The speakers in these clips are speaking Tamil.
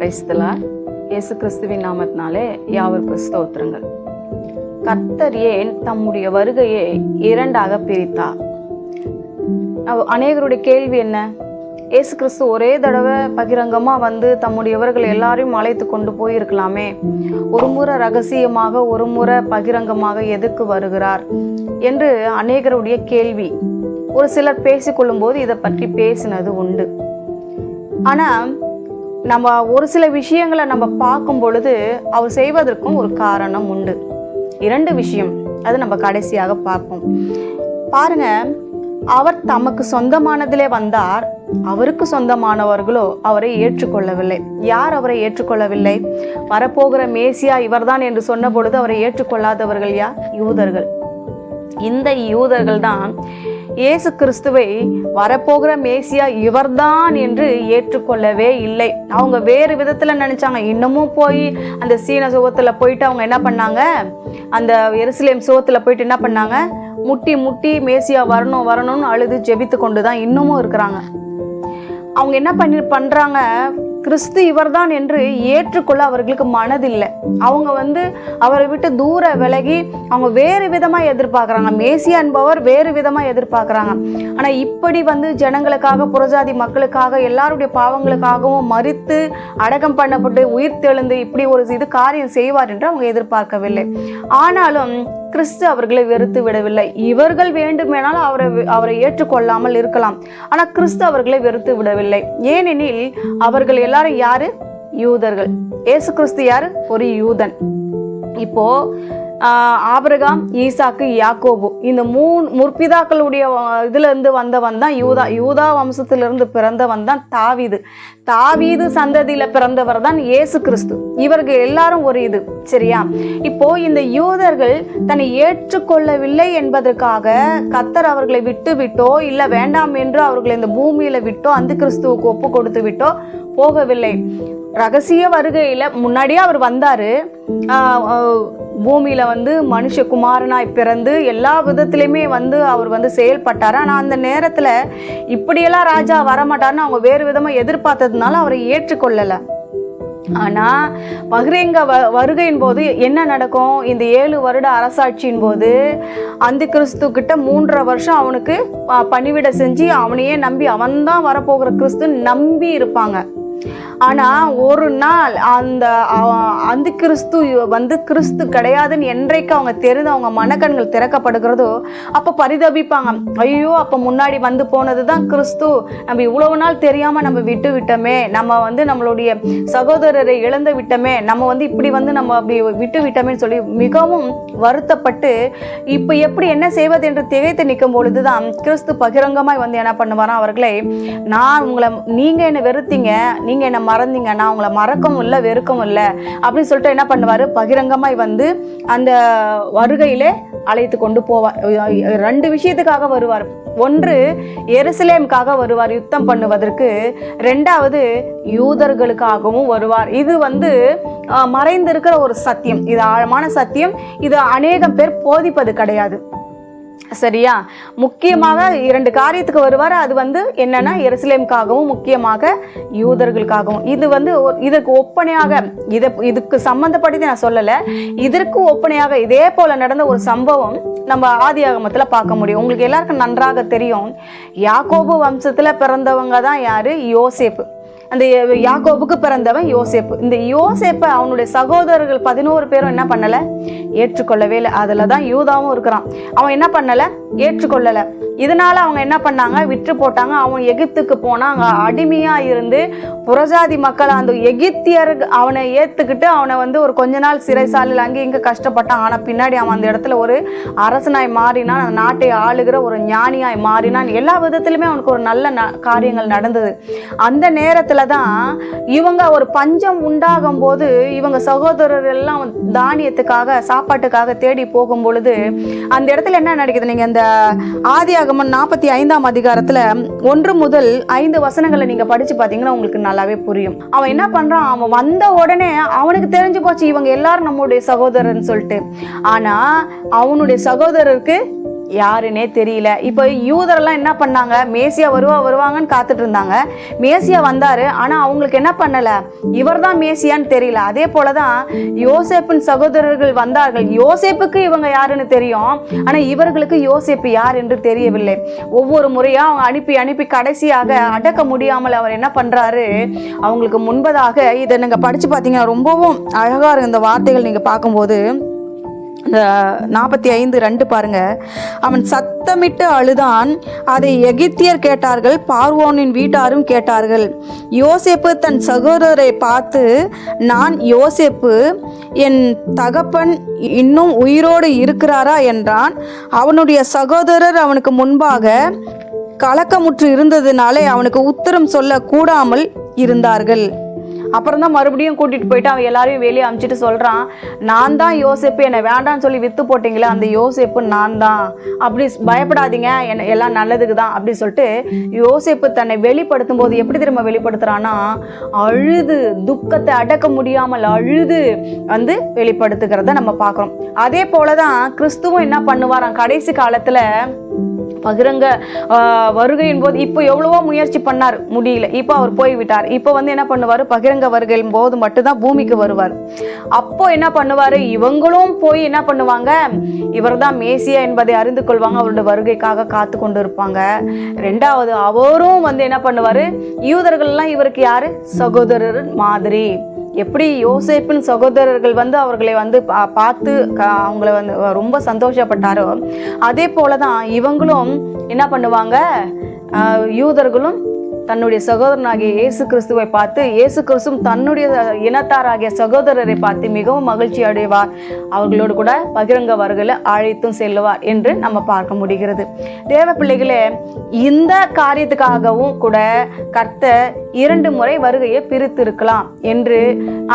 கிரைஸ்தலா இயேசு கிறிஸ்துவின் நாமத்தினாலே யாவருக்கு ஸ்தோத்திரங்கள். கர்த்தர் ஏன் தம்முடைய வருகையை இரண்டாக பிரித்தார். அநேகருடைய கேள்வி என்ன? ஏசு கிறிஸ்து ஒரே தடவை பகிரங்கமாக வந்து தம்முடையவர்கள் எல்லாரையும் அழைத்து கொண்டு போயிருக்கலாமே. ஒரு முறை ரகசியமாக ஒரு முறை பகிரங்கமாக எதுக்கு வருகிறார் என்று அநேகருடைய கேள்வி. ஒரு சிலர் பேசிக்கொள்ளும்போது இதை பற்றி பேசினது உண்டு. ஆனால் நம்ம ஒரு சில விஷயங்களை நம்ம பார்க்கும் பொழுது அவர் செய்வதற்கும் ஒரு காரணம் உண்டு. இரண்டு விஷயம் அது நம்ம கடைசியாக பார்ப்போம். பாருங்க அவர் தமக்கு சொந்தமானதிலே வந்தார் அவருக்கு சொந்தமானவர்களோ அவரை ஏற்றுக்கொள்ளவில்லை. யார் அவரை ஏற்றுக்கொள்ளவில்லை? வரப்போகிற மேசியா இவர்தான் என்று சொன்ன பொழுது அவரை ஏற்றுக்கொள்ளாதவர்கள் யார்? யூதர்கள். இந்த யூதர்கள் தான் இயேசு கிறிஸ்துவை வரப்போகிற மேசியா இவர்தான் என்று ஏற்றுக்கொள்ளவே இல்லை. அவங்க வேறு விதத்தில் நினச்சாங்க. இன்னமும் போய் அந்த சீன சுகத்தில் போயிட்டு அவங்க என்ன பண்ணாங்க? அந்த எருசலேம் சுகத்தில் போயிட்டு என்ன பண்ணாங்க? முட்டி முட்டி மேசியா வரணும் வரணும்னு அழுது ஜெபித்து கொண்டு தான் இன்னமும் இருக்கிறாங்க. அவங்க என்ன பண்ணி பண்ணுறாங்க கிறிஸ்து இவர்தான் என்று ஏற்றுக்கொள்ள அவர்களுக்கு மனதில்லை. அவங்க வந்து அவரை விட்டு தூர விலகி அவங்க வேறு விதமாக எதிர்பார்க்குறாங்க. மேசியா என்பவர் வேறு விதமாக எதிர்பார்க்குறாங்க. ஆனால் இப்படி வந்து ஜனங்களுக்காக புறஜாதி மக்களுக்காக எல்லாருடைய பாவங்களுக்காகவும் மறித்து அடக்கம் பண்ணப்பட்டு உயிர் தெழுந்து இப்படி ஒரு இது காரியம் செய்வார் என்று அவங்க எதிர்பார்க்கவில்லை. ஆனாலும் கிறிஸ்து அவர்களை வெறுத்து விடவில்லை. இவர்கள் வேண்டுமெனால் அவரை அவரை ஏற்றுக்கொள்ளாமல் இருக்கலாம். ஆனால் கிறிஸ்து அவர்களை வெறுத்து விடவில்லை. ஏனெனில் அவர்கள் எல்லாரும் யாரு? யூதர்கள். ஏசு கிறிஸ்து யாரு? ஒரு யூதன். இப்போ ஆபிரகாம் ஈசாக்கு யாக்கோபு. இந்த மூணு முற்பிதாக்களுடைய இதுலேருந்து வந்தவன் தான் யூதா. யூதா வம்சத்திலிருந்து பிறந்தவன் தான் தாவீது. தாவீது சந்ததியில் பிறந்தவர் தான் இயேசு கிறிஸ்து. இவர்கள் எல்லாரும் ஒரு இது சரியா? இப்போ இந்த யூதர்கள் தன்னை ஏற்றுக்கொள்ளவில்லை என்பதற்காக கத்தர் அவர்களை விட்டு விட்டோ இல்லை வேண்டாம் என்று அவர்களை இந்த பூமியில் விட்டோ அந்த கிறிஸ்துவுக்கு ஒப்பு கொடுத்து விட்டோ போகவில்லை. ரகசிய வருகையில் முன்னாடியே அவர் வந்தார். பூமியில் வந்து மனுஷகுமாரனாய் பிறந்து எல்லா விதத்துலேயுமே வந்து அவர் வந்து செயல்பட்டார். ஆனால் அந்த நேரத்தில் இப்படியெல்லாம் ராஜா வரமாட்டார்னு அவங்க வேறு விதமாக எதிர்பார்த்ததுனால அவரை ஏற்றுக்கொள்ளலை. ஆனால் பகிரங்க வ வருகையின் போது என்ன நடக்கும்? இந்த ஏழு வருட அரசாட்சியின் போது அந்த கிறிஸ்து கிட்ட மூன்றரை வருஷம் அவனுக்கு ப- செஞ்சு அவனையே நம்பி அவன்தான் வரப்போகிற கிறிஸ்து நம்பி இருப்பாங்க. ஆனா ஒரு நாள் அந்த அந்த கிறிஸ்து வந்து கிறிஸ்து கிடையாதுன்னு என்றைக்கு அவங்க தெரிந்து அவங்க மனக்கண்கள் திறக்கப்படுகிறதோ அப்ப பரிதபிப்பாங்க. ஐயோ அப்ப முன்னாடி வந்து போனது தான் கிறிஸ்து. நம்ம இவ்வளவு நாள் தெரியாம நம்ம விட்டு விட்டோமே. நம்ம வந்து நம்மளுடைய சகோதரரை இழந்து விட்டோமே. நம்ம வந்து இப்படி வந்து நம்ம அப்படி விட்டு விட்டோமேன்னு சொல்லி மிகவும் வருத்தப்பட்டு இப்போ எப்படி என்ன செய்வது என்று திகைத்து நிற்கும் பொழுதுதான் கிறிஸ்து பகிரங்கமாய் வந்து என்ன பண்ணுவாராம் அவர்களை நான் உங்களை நீங்க என்ன வெறுத்தீங்க. நீங்க என்ன மறந்தீங்க நான் உங்களை மறக்கவும் இல்லை வெறுக்கவும் இல்லை அப்படின்னு சொல்லிட்டு என்ன பண்ணுவார்? பகிரங்கமாய் வந்து அந்த வருகையிலே அழைத்து கொண்டு போவார் ரெண்டு விஷயத்துக்காக வருவார். ஒன்று எருசலேமுக்காக வருவார் யுத்தம் பண்ணுவதற்கு. ரெண்டாவது யூதர்களுக்காகவும் வருவார். இது வந்து மறைந்திருக்கிற ஒரு சத்தியம். இது ஆழமான சத்தியம். இது அநேகம் பேர் போதிப்பது கிடையாது. சரியா? முக்கியமாக இரண்டு காரியத்துக்கு வருவார். அது வந்து என்னன்னா எருசலேமுக்காகவும் முக்கியமாக யூதர்களுக்காகவும். இது வந்து இதற்கு ஒப்பனையாக இதை இதுக்கு சம்பந்தப்படுத்தி நான் சொல்லலை. இதற்கு ஒப்பனையாக இதே போல நடந்த ஒரு சம்பவம் நம்ம ஆதியாகமத்துல பார்க்க முடியும். உங்களுக்கு எல்லாருக்கும் நன்றாக தெரியும். யாக்கோபு வம்சத்துல பிறந்தவங்க தான் யாரு? யோசேப்பு. அந்த யாக்கோபுக்கு பிறந்தவன் யோசேப்பு. இந்த யோசேப்பை அவனுடைய சகோதரர்கள் பதினோரு பேரும் என்ன பண்ணலை? ஏற்றுக்கொள்ளவே இல்லை. அதில் தான் யூதாவும் இருக்கிறான். அவன் என்ன பண்ணலை? ஏற்றுக்கொள்ளலை. இதனால அவங்க என்ன பண்ணாங்க? விற்று போட்டாங்க. அவன் எகிப்துக்கு போனால் அங்கே அடிமையாக இருந்து புறஜாதி மக்கள் அந்த எகிப்தியர் அவனை ஏற்றுக்கிட்டு அவனை வந்து ஒரு கொஞ்ச நாள் சிறைசாலையில் அங்கே இங்கே கஷ்டப்பட்டான். ஆனால் பின்னாடி அவன் அந்த இடத்துல ஒரு அரசனாய் மாறினான் அந்த நாட்டை ஆளுகிற ஒரு ஞானியாய் மாறினான். எல்லா விதத்திலுமே அவனுக்கு ஒரு நல்ல ந- காரியங்கள் நடந்தது. அந்த நேரத்தில் தான் இவங்க ஒரு பஞ்சம் உண்டாகும் போது இவங்க சகோதரர் எல்லாம் தானியத்துக்காக சாப்பாட்டுக்காக தேடி போகும் பொழுது அந்த இடத்துல என்ன நடக்குது? நீங்க இந்த ஆதியாகமம் நாற்பத்தி ஐந்தாம் அதிகாரத்துல ஒன்று முதல் ஐந்து வசனங்களை நீங்க படிச்சு பாத்தீங்கன்னா உங்களுக்கு நல்லாவே புரியும். அவன் என்ன பண்றான்? அவன் வந்த உடனே அவனுக்கு தெரிஞ்சு போச்சு இவங்க எல்லாரும் நம்முடைய சகோதரர்னு சொல்லிட்டு. ஆனா அவனுடைய சகோதரருக்கு யாருன்னே தெரியல. இப்போ யூதரெல்லாம் என்ன பண்ணாங்க? மேசியா வருவா வருவாங்கன்னு காத்துட்டு இருந்தாங்க. மேசியா வந்தாரு. ஆனால் அவங்களுக்கு என்ன பண்ணல? இவர்தான் மேசியான்னு தெரியல. அதே போல தான் யோசேப்பின் சகோதரர்கள் வந்தார்கள். யோசேப்புக்கு இவங்க யாருன்னு தெரியும். ஆனால் இவர்களுக்கு யோசேப்பு யார் என்று தெரியவில்லை. ஒவ்வொரு முறையாக அவங்க அனுப்பி அனுப்பி கடைசியாக அடக்க முடியாமல் அவர் என்ன பண்ணுறாரு அவங்களுக்கு முன்பதாக இதை நீங்கள் படித்து பார்த்தீங்கன்னா ரொம்பவும் அழகாக இருக்கு இந்த வார்த்தைகள் நீங்கள் பார்க்கும்போது. நாற்பத்தி ஐந்து ரெண்டு பாருங்க. அவன் சத்தமிட்டு அழுதான். அதை எகிப்தியர் கேட்டார்கள் பார்வோனின் வீட்டாரும் கேட்டார்கள் யோசேப்பு தன் சகோதரரை பார்த்து நான் யோசேப்பு என் தகப்பன் இன்னும் உயிரோடு இருக்கிறாரா? என்றான். அவனுடைய சகோதரர் அவனுக்கு முன்பாக கலக்கமுற்று இருந்ததுனாலே அவனுக்கு உத்தரம் சொல்ல கூடாமல் இருந்தார்கள். அப்புறம் தான் மறுபடியும் கூட்டிட்டு போயிட்டு அவன் எல்லாரையும் வெளியே அமுச்சிட்டு சொல்றான் நான் தான் யோசிப்பு என்னை வேண்டாம்னு சொல்லி வித்து போட்டீங்களே அந்த யோசிப்பு நான் தான். அப்படி பயப்படாதீங்க என்ன எல்லாம் நல்லதுக்கு தான் அப்படி சொல்லிட்டு யோசிப்பு தன்னை வெளிப்படுத்தும் போது எப்படி திரும்ப வெளிப்படுத்துகிறான்னா அழுது துக்கத்தை அடக்க முடியாமல் அழுது வந்து வெளிப்படுத்துகிறத நம்ம பார்க்குறோம். அதே போல தான் கிறிஸ்துவும் என்ன பண்ணுவாராம் கடைசி காலத்துல பகிரங்க வருகையின் போது இப்போ எவ்வளவோ முயற்சி பண்ணார். முடியல. இப்போ அவர் போய் விட்டார் இப்போ வந்து என்ன பண்ணுவார்? பகிரங்க வருகையின் போது மட்டும்தான் பூமிக்கு வருவார். அப்போ என்ன பண்ணுவார்? இவங்களும் போய் என்ன பண்ணுவாங்க? இவர்தான் மேசியா என்பதை அறிந்து கொள்வாங்க. அவருடைய வருகைக்காக காத்து கொண்டு இருப்பாங்க ரெண்டாவது அவரும் வந்து என்ன பண்ணுவார்? யூதர்கள்லாம் இவருக்கு யாரு? சகோதரர் மாதிரி. எப்படி யோசேப்பின் சகோதரர்கள் வந்து அவர்களை வந்து பா- பார்த்து க- அவங்கள வந்து ரொம்ப சந்தோஷப்பட்டாரோ அதே போல தான் இவங்களும் என்ன பண்ணுவாங்க யூதர்களும் தன்னுடைய சகோதரனாகிய இயேசு கிறிஸ்துவை பார்த்து இயேசு கிறிஸ்துவும் தன்னுடைய இனத்தாராகிய சகோதரரை பார்த்து மிகவும் மகிழ்ச்சி அடைவார். அவர்களோடு கூட பகிரங்க வருகளை அழைத்தும் செல்லுவார் என்று நம்ம பார்க்க முடிகிறது. தேவ பிள்ளைகளே இந்த காரியத்துக்காகவும் கூட கர்த்தர் இரண்டு முறை வருகையை பிரித்திருக்கலாம் என்று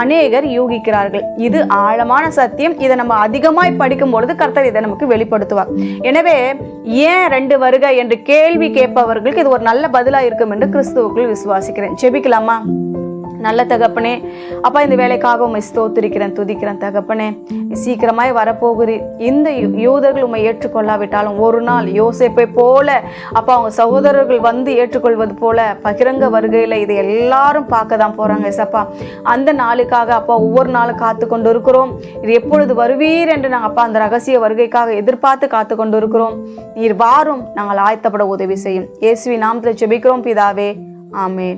அநேகர் யூகிக்கிறார்கள். இது ஆழமான சத்தியம். இதை நம்ம அதிகமாய் படிக்கும் பொழுது கர்த்தர் இதை நமக்கு வெளிப்படுத்துவார். எனவே ஏன் ரெண்டு வருகை? என்று கேள்வி கேட்பவர்களுக்கு இது ஒரு நல்ல பதிலாக இருக்கும் என்று கிறிஸ்துவுக்குள் விசுவாசிக்கிறேன். ஜெபிக்கலாமா? நல்ல தகப்பனே. அப்பா இந்த வேலைக்காக உண்மை ஸ்தோத்திருக்கிறேன் துதிக்கிறேன் தகப்பனே. சீக்கிரமாய் வரப்போகிறீர் இந்த யூதர்கள் உண்மை ஏற்றுக்கொள்ளாவிட்டாலும் ஒரு நாள் யோசிப்பை போல அப்பா அவங்க சகோதரர்கள் வந்து ஏற்றுக்கொள்வது போல பகிரங்க வருகையில் இதை எல்லாரும் பார்க்க தான் போகிறாங்க எசப்பா அந்த நாளுக்காக அப்பா ஒவ்வொரு நாளும் காத்து கொண்டு இருக்கிறோம் இது எப்பொழுது வருவீர் என்று நாங்கள் அப்பா அந்த ரகசிய வருகைக்காக எதிர்பார்த்து காத்து கொண்டு இருக்கிறோம் நீர் வாரும் நாங்கள் ஆயத்தப்பட உதவி செய்யும். இயேசுவி நாமத்தில் செபிக்கிறோம் பிதாவே. ஆமேன்.